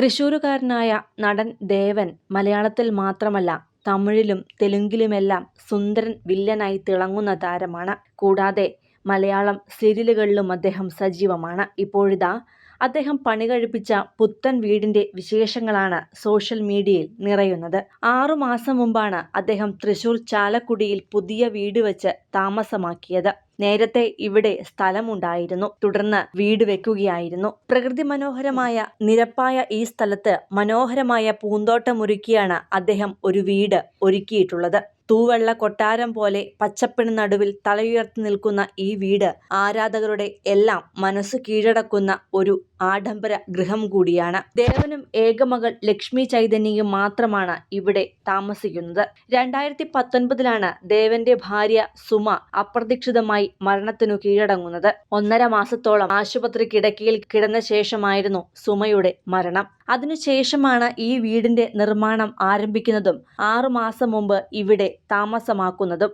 തൃശൂരുകാരനായ നടൻ ദേവൻ മലയാളത്തിൽ മാത്രമല്ല തമിഴിലും തെലുങ്കിലുമെല്ലാം സുന്ദരൻ വില്ലനായി തിളങ്ങുന്ന താരമാണ്. കൂടാതെ മലയാളം സീരിയലുകളിലും അദ്ദേഹം സജീവമാണ്. ഇപ്പോഴിതാ അദ്ദേഹം പണി കഴിപ്പിച്ച പുത്തൻ വീടിന്റെ വിശേഷങ്ങളാണ് സോഷ്യൽ മീഡിയയിൽ നിറയുന്നത്. ആറു മാസം മുമ്പാണ് അദ്ദേഹം തൃശൂർ ചാലക്കുടിയിൽ പുതിയ വീട് വെച്ച് താമസമാക്കിയത്. നേരത്തെ ഇവിടെ സ്ഥലമുണ്ടായിരുന്നു. തുടർന്ന് വീട് വെക്കുകയായിരുന്നു. പ്രകൃതി മനോഹരമായ നിരപ്പായ ഈ സ്ഥലത്ത് മനോഹരമായ പൂന്തോട്ടമൊരുക്കിയാണ് അദ്ദേഹം ഒരു വീട് ഒരുക്കിയിട്ടുള്ളത്. തൂവെള്ള കൊട്ടാരം പോലെ പച്ചപ്പിന് നടുവിൽ തലയുയർത്തി നിൽക്കുന്ന ഈ വീട് ആരാധകരുടെ എല്ലാം മനസ്സ് കീഴടക്കുന്ന ഒരു ആഡംബര ഗൃഹം കൂടിയാണ്. ദേവനും ഏകമകൾ ലക്ഷ്മി ചൈതന്യയും മാത്രമാണ് ഇവിടെ താമസിക്കുന്നത്. രണ്ടായിരത്തി പത്തൊൻപതിലാണ് ദേവന്റെ ഭാര്യ സുമ അപ്രതീക്ഷിതമായി മരണത്തിനു കീഴടങ്ങുന്നത്. ഒന്നര മാസത്തോളം ആശുപത്രി കിടക്കയിൽ കിടന്ന ശേഷമായിരുന്നു സുമയുടെ മരണം. അതിനുശേഷമാണ് ഈ വീടിന്റെ നിർമ്മാണം ആരംഭിക്കുന്നതും ആറുമാസം മുമ്പ് ഇവിടെ താമസമാക്കുന്നതും.